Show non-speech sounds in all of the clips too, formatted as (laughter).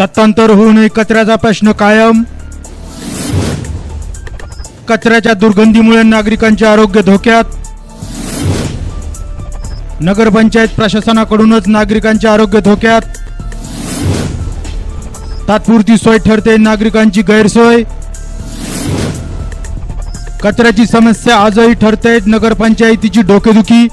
सत्तांतर होऊनही कचऱ्याचा प्रश्न कायम. कचऱ्याच्या दुर्गंधीमुळे नागरिकांचे आरोग्य धोक्यात. नगरपंचायत प्रशासनाकडूनच नागरिकांचे आरोग्य धोक्यात. तात्पुरती सोय ठरते नागरिकांची गैरसोय. कचऱ्याची समस्या आजही ठरते नगरपंचायतीची डोकेदुखी.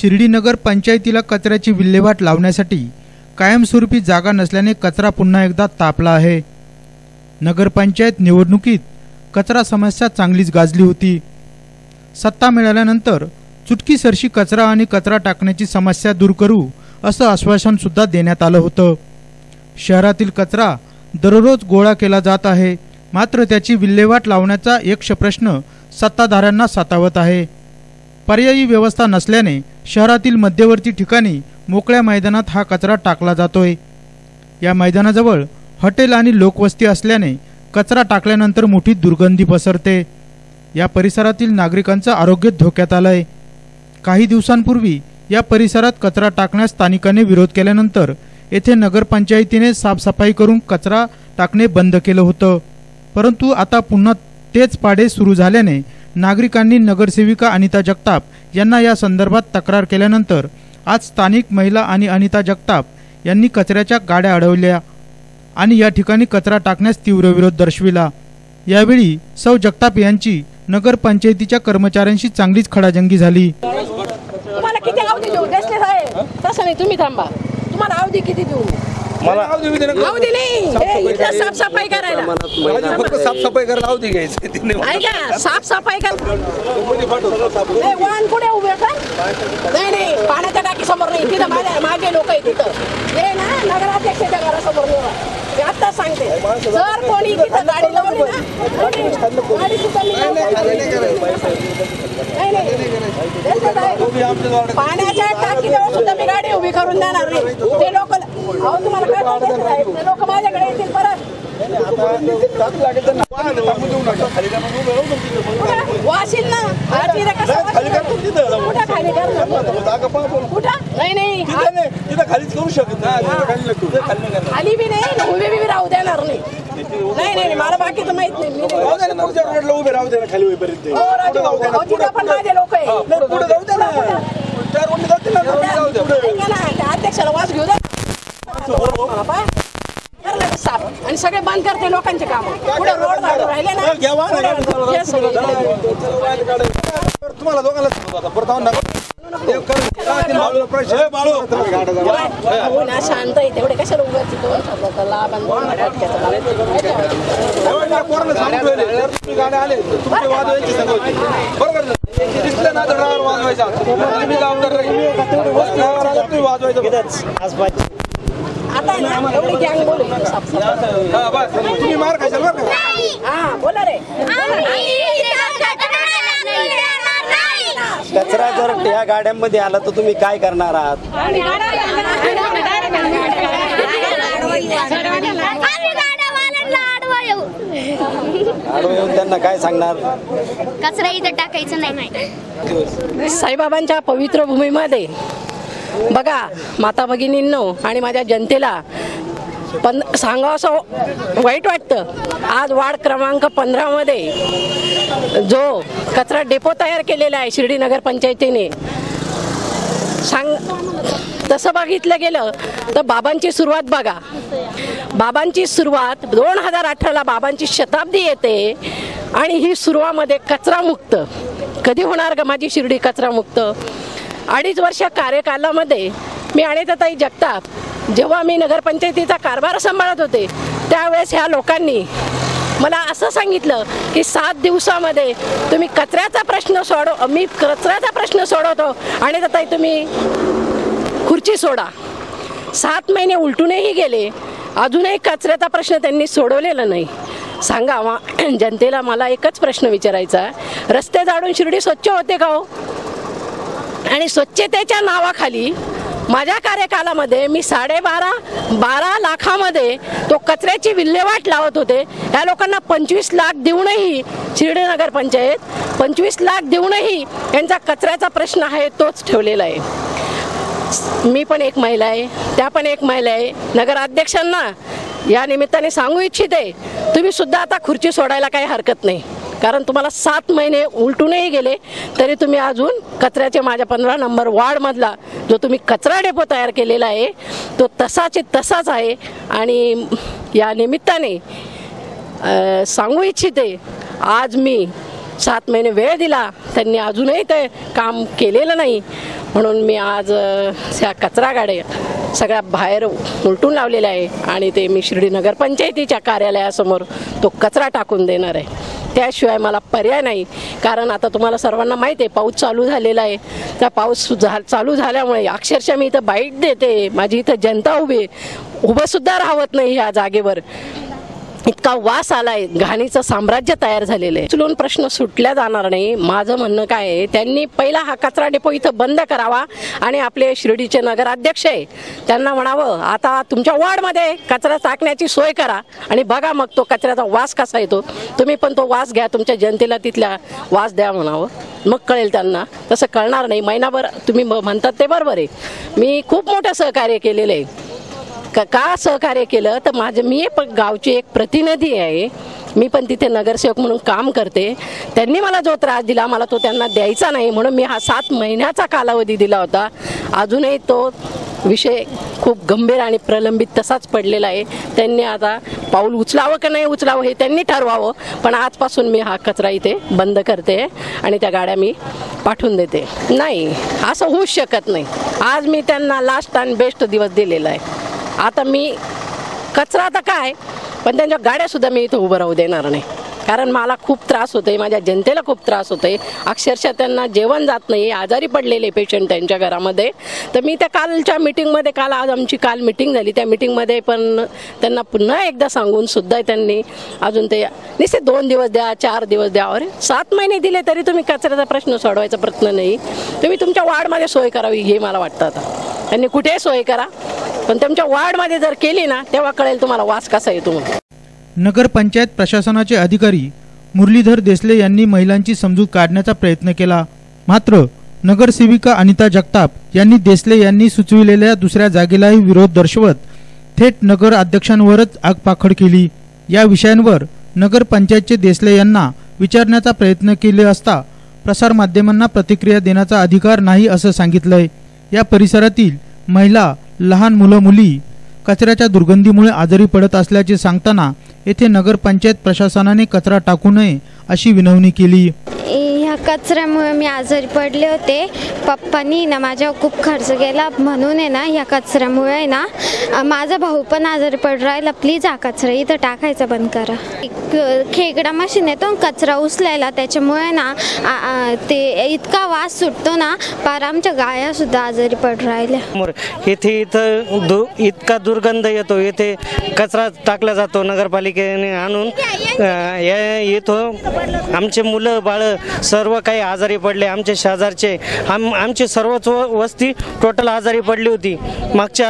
शिर्डी नगर पंचायतीला कचऱ्याची विल्हेवाट लावण्यासाठी कायमस्वरूपी जागा नसल्याने कचरा पुन्हा एकदा तापला आहे. नगरपंचायत निवडणुकीत कचरा समस्या चांगलीच गाजली होती. सत्ता मिळाल्यानंतर चुटकीसरशी कचरा आणि कचरा टाकण्याची समस्या दूर करू असं आश्वासनसुद्धा देण्यात आलं होतं. शहरातील कचरा दररोज गोळा केला जात आहे. मात्र त्याची विल्हेवाट लावण्याचा यक्ष प्रश्न सत्ताधाऱ्यांना सतावत आहे. पर्यायी व्यवस्था नसल्याने शहरातील मध्यवर्ती ठिकाणी मोकळ्या मैदानात हा कचरा टाकला जातोय. या मैदानाजवळ हॉटेल आणि लोकवस्ती असल्याने कचरा टाकल्यानंतर मोठी दुर्गंधी पसरते. या परिसरातील नागरिकांचं आरोग्य धोक्यात आलंय. काही दिवसांपूर्वी या परिसरात कचरा टाकण्यास स्थानिकांनी विरोध केल्यानंतर येथे नगरपंचायतीने साफसफाई करून कचरा टाकणे बंद केलं होतं. परंतु आता पुन्हा तेच पाडे सुरू झाल्याने नागरिकांनी नगरसेविका अनिता जगताप यांना या संदर्भात तक्रार केल्यानंतर आज स्थानिक महिला आणि अनिता जगताप यांनी कचऱ्याच्या गाड्या अडवल्या आणि या ठिकाणी कचरा टाकण्यास तीव्र विरोध दर्शविला. यावेळी सौ जगताप यांची नगरपंचायतीच्या कर्मचाऱ्यांशी चांगलीच खडाजंगी झाली. तुम्हाला किती अवधी देऊ? तसं तुम्ही थांबा. तुम्हाला अवधी किती देऊ? मला साफसफाई करायला. फक्त साफसफाई करायला घ्यायची ऐका साफसफाई उभे नाही नाही पाण्याच्या टाकी समोर नाही. तिथं माझ्या मागे लोक आहे तिथं. हे ना नगराध्यक्षाच्या घरासमोर. मी आत्ताच सांगते जर कोणी तिथं गाडी लावली ना कोणी गाडी सुद्धा मी लावतो. नाही नाही देसले साहेब, पाण्याच्या टाकीजवळ सुद्धा मी गाडी उभी करून देणार नाही ते लोक अहो तुम्हाला साहेब, ते लोक माझ्याकडे येतील परत वाशील ना कुठं खाली करणार कुठं नाही नाही. आज खालीच करू शकत खाली बी नाही उभी बी राहू देणार नाही. नाही नाही मला बाकीचं माहीत नाही. मी नाही. उभे राहू दे ना खाली होईपर्यंत. हो, राजू भाऊ. अहो, तिथं पण माझे लोक आहे. पुढे जाऊ दे ना. चार वंडी जातील ना पुढे जाऊ दे ऐका ना, त्या अध्यक्षाला वास घेऊ द्या. बाबा, कर लगेच साफ. आणि सगळे बंद करते लोकांचे काम. पुढे रोड राहिले ना. पुढं हे सगळं. तुम्हाला दोघांना आता. परत आणू नका. हे. हो ना शांत आहे तेवढे कशाला उगाच लाभ. बरोबर तुम्ही जबाबदार नाही. ड्रायव्हर आला कचरा जर या गाड्यांमध्ये आला तर तुम्ही काय करणार आहात? आडवं येऊन त्यांना काय सांगणार? कचरा इथं टाकायचं नाही. साईबाबांच्या पवित्र भूमीमध्ये बघा माता भगिनींनो आणि माझ्या जनतेला पण सांगावं असं वाईट वाटतं. आज वार्ड क्रमांक पंधरामध्ये जो कचरा डेपो तयार केलेला आहे शिर्डी नगर पंचायतीने सांग तसं बघितलं गेलं तर बाबांची सुरुवात बघा. बाबांची सुरुवात दोन हजार अठराला बाबांची शताब्दी येते आणि ही सुरुवामध्ये कचरामुक्त. कधी होणार ग माझी शिर्डी कचरामुक्त? अडीच वर्ष कार्यकालामध्ये मी अनिताताई जगताप जेव्हा मी नगरपंचायतीचा कारभार सांभाळत होते त्यावेळेस ह्या लोकांनी मला असं सांगितलं की सात दिवसामध्ये तुम्ही कचऱ्याचा प्रश्न सोडव मी कचऱ्याचा प्रश्न सोडवतो आणि ताई तुम्ही खुर्ची सोडा. सात महिने उलटूनही गेले अजूनही कचऱ्याचा प्रश्न त्यांनी सोडवलेला नाही. सांगा मा (clears throat) जनतेला मला एकच प्रश्न विचारायचा रस्ते जाडून शिर्डी स्वच्छ होते का हो? आणि स्वच्छतेच्या नावाखाली माझ्या कार्यकालामध्ये मी साडेबारा बारा लाखामध्ये तो कचऱ्याची विल्हेवाट लावत होते. या लोकांना पंचवीस लाख देऊनही शिर्डी नगर पंचायत पंचवीस लाख देऊनही यांचा कचऱ्याचा प्रश्न आहे तोच ठेवलेला आहे. मी पण एक महिला आहे त्या पण एक महिला आहे. नगराध्यक्षांना या निमित्ताने सांगू इच्छिते तुम्ही सुद्धा आता खुर्ची सोडायला काही हरकत नाही. कारण तुम्हाला सात महिने उलटूनही गेले तरी तुम्ही अजून कचऱ्याचे माझ्या पंधरा नंबर वार्डमधला जो तुम्ही कचरा डेपो तयार केलेला आहे तो तसाचे तसाच आहे. आणि या निमित्ताने सांगू इच्छिते आज मी सात महिने वेळ दिला त्यांनी अजूनही ते काम केलेलं नाही. म्हणून मी आज त्या कचरा गाड्या सगळ्या बाहेर उलटून लावलेल्या आहे. आणि ते मी शिर्डी नगरपंचायतीच्या कार्यालयासमोर तो कचरा टाकून देणार आहे. त्याशिवाय मला पर्याय नाही. कारण आता तुम्हाला सर्वांना माहिती आहे पाऊस चालू झालेला आहे. त्या पाऊस झा चालू झाल्यामुळे अक्षरशः मी इथं बाईट देते. माझी इथं जनता उभी आहे. राहत नाही ह्या जागेवर. इतका वास आलाय. घाणीचं साम्राज्य तयार झालेलं आहे. चुलून प्रश्न सुटल्या जाणार नाही. माझं म्हणणं काय आहे त्यांनी पहिला हा कचरा डेपो इथं बंद करावा आणि आपले शिर्डीचे नगराध्यक्ष आहे. त्यांना म्हणावं आता तुमच्या वॉर्डमध्ये कचरा टाकण्याची सोय करा आणि बघा मग तो कचऱ्याचा वास कसा येतो. तुम्ही पण तो वास घ्या तुमच्या जनतेला तिथल्या वास द्या म्हणावं. मग कळेल त्यांना. तसं कळणार नाही. महिनाभर तुम्ही म्हणतात ते बरोबर आहे. मी खूप मोठं सहकार्य केलेलं आहे. का का सहकार्य केलं? तर माझं मी पण गावची एक प्रतिनिधी आहे. मी पण तिथे नगरसेवक म्हणून काम करते. त्यांनी मला जो त्रास दिला मला तो त्यांना द्यायचा नाही. म्हणून मी हा सात महिन्याचा कालावधी दिला होता. अजूनही तो विषय खूप गंभीर आणि प्रलंबित तसाच पडलेला आहे. त्यांनी आता पाऊल उचलावं का नाही उचलावं हे त्यांनी ठरवावं. पण आजपासून मी हा कचरा इथे बंद करते आणि त्या गाड्या मी पाठवून देते. नाही असं होऊच शकत नाही. आज मी त्यांना लास्ट आणि बेस्ट दिवस दिलेला आहे. आता मी कचरा आता काय? पण त्यांच्या गाड्यासुद्धा मी इथं उभं राहू देणार नाही. कारण मला खूप त्रास होतोय माझ्या जनतेला खूप त्रास होतोय. अक्षरशः त्यांना जेवण जात नाही आजारी पडलेले पेशंट त्यांच्या घरामध्ये. तर मी त्या कालच्या मिटिंगमध्ये काल आज आमची काल मिटिंग झाली. त्या मिटिंगमध्ये पण त्यांना पुन्हा एकदा सांगून सुद्धा त्यांनी अजून ते निश्चित दोन दिवस द्या चार दिवस द्या. अरे सात महिने दिले तरी तुम्ही कचऱ्याचा प्रश्न सोडवायचा प्रश्न नाही. तुम्ही तुमच्या वार्डमध्ये सोय करावी हे मला वाटतं आता. त्यांनी कुठेही सोय करा? पण तुमच्या वार्डमध्ये जर केली ना तेव्हा कळेल तुम्हाला वास कसा येतो म्हणून. नगरपंचायत प्रशासनाचे अधिकारी मुरलीधर देसले यांनी महिलांची समजूत काढण्याचा प्रयत्न केला. मात्र नगरसेविका अनिता जगताप यांनी देसले यांनी सुचविलेल्या दुसऱ्या जागेलाही विरोध दर्शवत थेट नगर अध्यक्षांवरच आगपाखड केली. या विषयांवर नगरपंचायतचे देसले यांना विचारण्याचा प्रयत्न केले असता प्रसारमाध्यमांना प्रतिक्रिया देण्याचा अधिकार नाही असं सांगितलंय. या परिसरातील महिला लहान मुलं मुली कचऱ्याच्या दुर्गंधीमुळे आजारी पडत असल्याचे सांगताना येथे नगरपंचायत प्रशासनाने कचरा टाकू नये अशी विनवणी केली. ह्या कचऱ्यामुळे मी आजारी पडले होते. पप्पानी ना माझ्यावर खूप खर्च केला. म्हणून आहे ना ह्या कचऱ्यामुळे आहे ना माझा भाऊ पण आजारी पड राहिला. प्लीज हा कचरा इथं टाकायचा बंद करा. एक खेकडा मशीन येतो कचरा उचलायला त्याच्यामुळे ना ते इतका वास सुटतो ना पार आमच्या गाया सुद्धा आजारी पड राहिल्या. इथे इथं दु इतका दुर्गंध येतो. इथे कचरा टाकला जातो नगरपालिकेने आणून. येतो आमचे मुलं बाळं सर्व काही आजारी पडले. आमचे शेजारचे आम आमची सर्वच वस्ती टोटल आजारी पडली होती. मागच्या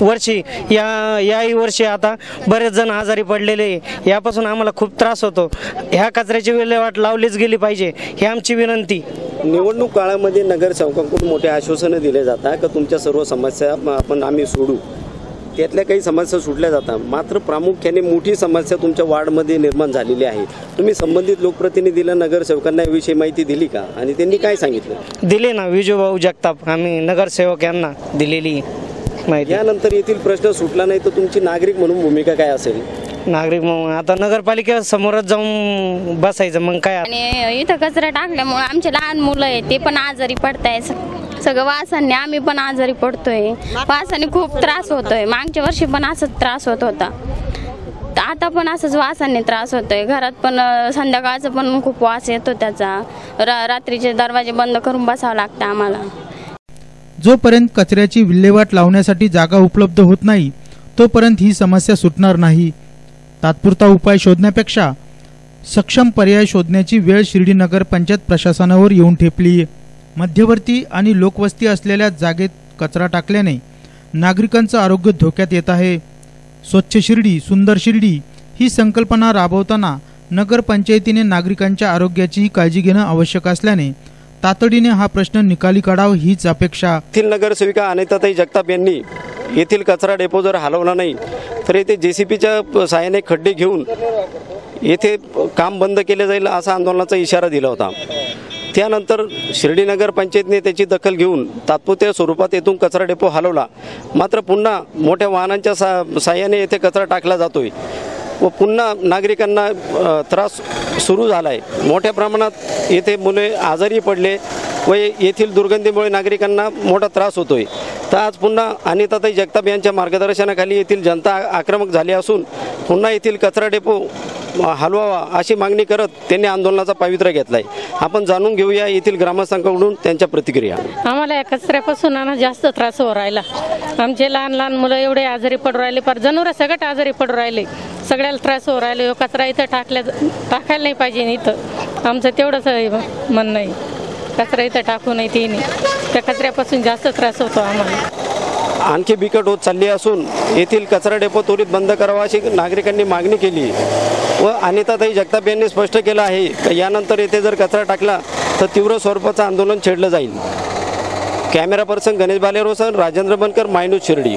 वर्षी या याही वर्षी आता बरेच जण आजारी पडलेले आहे. यापासून आम्हाला खूप त्रास होतो. ह्या कचऱ्याची विल्हेवाट लावलीच गेली पाहिजे ही आमची विनंती. निवडणूक काळामध्ये नगरसेवकांकडून मोठे आश्वासनं दिले जातात का तुमच्या सर्व समस्या आपण आम्ही सोडू? त्यातल्या काही समस्या सुटल्या जातात. मात्र प्रामुख्याने मोठी समस्या तुमच्या वार्डमध्ये निर्माण झालेली आहे. तुम्ही संबंधित लोकप्रतिनिधीला नगरसेवकांना याविषयी माहिती दिली का? आणि त्यांनी काय सांगितलं? दिले ना विजूभाऊ जगताप. आम्ही नगरसेवक यांना दिलेली माहिती. यानंतर येथील प्रश्न सुटला नाही तर तुमची नागरिक म्हणून भूमिका काय असेल? नागरिक मग आता नगरपालिके समोरच जाऊन बसायचं मग काय? आणि इथं कचरा टाकल्यामुळे आमचे लहान मुलं आहे ते पण आजारी पडताय सगळं वासाने आम्ही पण आजारी पडतोय. वासाने खूप त्रास होतोय. मागच्या वर्षी पण असंच त्रास होत होता. आता पण असंच वासाने त्रास होतोय. घरात पण संध्याकाळचं पण खूप वास येतो त्याचा. रा रात्रीचे दरवाजे बंद करून बसावं लागतं आम्हाला. जोपर्यंत कचऱ्याची विल्हेवाट लावण्यासाठी जागा उपलब्ध होत नाही तोपर्यंत ही समस्या सुटणार नाही. तात्पुरता उपाय शोधण्यापेक्षा सक्षम पर्याय शोधण्याची वेळ शिर्डी नगर पंचायत प्रशासनावर येऊन ठेपली मध्यवर्ती आणि लोकवस्ती असलेल्या जागेत कचरा टाकल्याने नागरिकांचं आरोग्य धोक्यात येत आहे. स्वच्छ शिर्डी सुंदर शिर्डी ही संकल्पना राबवताना नगरपंचायतीने नागरिकांच्या आरोग्याचीही काळजी घेणं आवश्यक असल्याने तातडीने हा प्रश्न निकाली काढावा हीच अपेक्षा. येथील नगरसेविका अनिताताई जगताप यांनी येथील कचरा डेपो जर हलवला नाही तर येथे जे सी पीच्या सहाय्याने खड्डे घेऊन येथे काम बंद केले जाईल असा आंदोलनाचा इशारा दिला होता. त्यानंतर शिर्डी नगर पंचायतने त्याची दखल घेऊन तात्पुरत्या स्वरूपात येथून कचरा डेपो हलवला. मात्र पुन्हा मोठ्या वाहनांच्या सा साह्याने येथे कचरा टाकला जातोय व पुन्हा नागरिकांना त्रास सुरू झाला आहे मोठ्या प्रमाणात येथे मुले आजारी पडले व येथील दुर्गंधीमुळे नागरिकांना मोठा त्रास होतोय. तर आज पुन्हा अनिताताई जगताप यांच्या मार्गदर्शनाखाली येथील जनता आक्रमक झाली असून पुन्हा येथील कचरा डेपो हलवावा अशी मागणी करत त्यांनी आंदोलनाचा पावित्र्य घेतलाय. आपण जाणून घेऊया येथील ग्रामस्थांकडून त्यांच्या प्रतिक्रिया. आम्हाला या कचऱ्यापासून ना जास्त त्रास हो राहिला. आमचे लहान लहान मुलं एवढे आजारी पडू राहिले पर जनावर सगळ्यात आजारी पडू राहिले. सगळ्याला त्रास हो राहिले कचरा इथं टाकल्या टाकायला नाही पाहिजे इथं. आमचं तेवढंच आहे म्हणणं आहे. कचरा इथं टाकू नये तिने. त्या कचऱ्यापासून जास्त त्रास होतो आम्हाला. आणखी बिकट होत चालली असून येथील कचरा डेपो त्वरित बंद करावा अशी नागरिकांनी मागणी केली. व अनिताताई जगताप यांनी स्पष्ट केलं आहे की यानंतर येथे जर कचरा टाकला तर तीव्र स्वरूपाचं आंदोलन छेडलं जाईल. Camera person Ganesh Balerosan Rajendra Bankar मायनूज Shirdi.